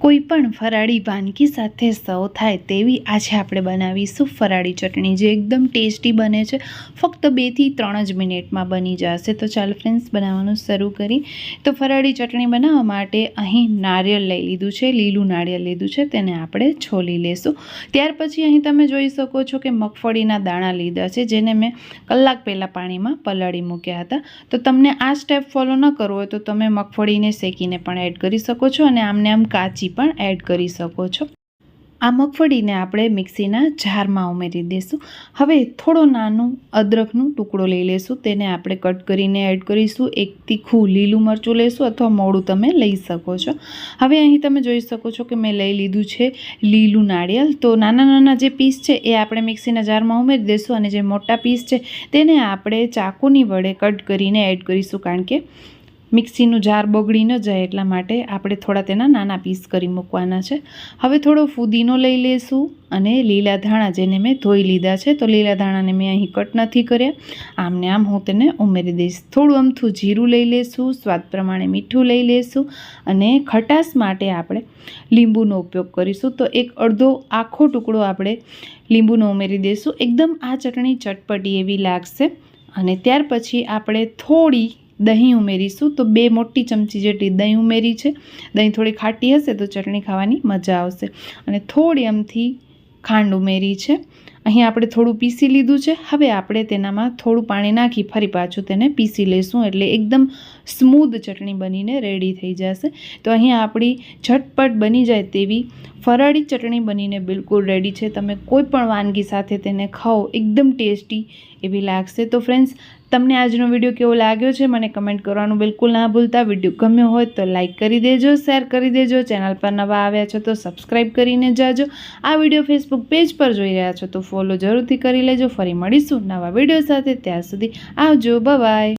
કોઈ પણ ફરાળી વાનગી સાથે સર્વ થાય તેવી આજે આપણે બનાવીશું ફરાળી ચટણી, જે એકદમ ટેસ્ટી બને છે. ફક્ત બેથી ત્રણ જ મિનિટમાં બની જશે. તો ચાલો ફ્રેન્ડ્સ, બનાવવાનું શરૂ કરી. તો ફરાળી ચટણી બનાવવા માટે અહીં નારિયેળ લઈ લીધું છે, લીલું નારિયેળ લીધું છે, તેને આપણે છોલી લેશું. ત્યાર પછી અહીં તમે જોઈ શકો છો કે મગફળીના દાણા લીધા છે, જેને મેં કલાક પહેલાં પાણીમાં પલાળી મૂક્યા હતા. તો તમને આ સ્ટેપ ફોલો ન કરવો હોય તો તમે મગફળીને શેકીને પણ એડ કરી શકો છો અને આમને આમ કાચી પણ એડ કરી શકો છો. આ મગફળીને આપણે મિક્સીના જારમાં ઉમેરી દઈશું હવે થોડો નાનું અદરકનું ટુકડો લઈ લેશું. તેને આપણે કટ કરીને એડ કરીશું. એક તીખું લીલું મરચું લેશું અથવા મોડું તમે લઈ શકો છો. હવે અહીં તમે જોઈ શકો છો કે મેં લઈ લીધું છે લીલું નાળિયેર. તો નાના નાના જે પીસ છે એ આપણે મિક્સીના જારમાં ઉમેરી દઈશું અને જે મોટા પીસ છે તેને આપણે ચાકુની વડે કટ કરીને એડ કરીશું. કારણ કે મિક્સીનું જાર બગડી ન જાય એટલા માટે આપણે થોડા તેના નાના પીસ કરી મૂકવાના છે. હવે થોડો ફુદીનો લઈ લેશું અને લીલા ધાણા જેને મેં ધોઈ લીધા છે, તો લીલા ધાણાને મેં અહીં કટ નથી કર્યા. આમને આમ હું તેને ઉમેરી દઈશ. થોડું અમથું જીરું લઈ લેશું, સ્વાદ પ્રમાણે મીઠું લઈ લેશું અને ખટાશ માટે આપણે લીંબુનો ઉપયોગ કરીશું. તો એક અડધો આખો ટુકડો આપણે લીંબુનો ઉમેરી દઈશું. એકદમ આ ચટણી ચટપટી એવી લાગશે અને ત્યાર પછી આપણે થોડી દહીં ઉમેરીશું. તો બે મોટી ચમચી જેટલી દહીં ઉમેરી છે. દહીં થોડી ખાટી હશે તો ચટણી ખાવાની મજા આવશે. અને થોડી એમથી ખાંડ ઉમેરી છે. અહીં આપણે થોડું પીસી લીધું છે. હવે આપણે તેનામાં થોડું પાણી નાખી ફરી પાછું તેને પીસી લઈશું એટલે એકદમ સ્મૂધ ચટણી બનીને રેડી થઈ જશે. તો અહીં આપણી ઝટપટ બની જાય તેવી ફરાળી ચટણી બનીને બિલકુલ રેડી છે. તમે કોઈ પણ વાનગી સાથે તેને ખાઓ, એકદમ ટેસ્ટી એવી લાગશે. તો ફ્રેન્ડ્સ તમને આજનો વીડિયો કેવો લાગ્યો છે? મને કમેન્ટ કરવાનું બિલકુલ ના ભૂલતા. વીડિયો ગમ્યો હોય તો લાઇક કરી દેજો શેર કરી દેજો. ચેનલ પર નવા આવ્યા છો તો સબસ્ક્રાઈબ કરીને જાજો. આ વીડિયો ફેસબુક પેજ પર જોઈ રહ્યા છો તો ફોલો જરૂરથી કરી લેજો. ફરી મળીશું નવા વીડિયો સાથે. ત્યાં સુધી આવજો. બાય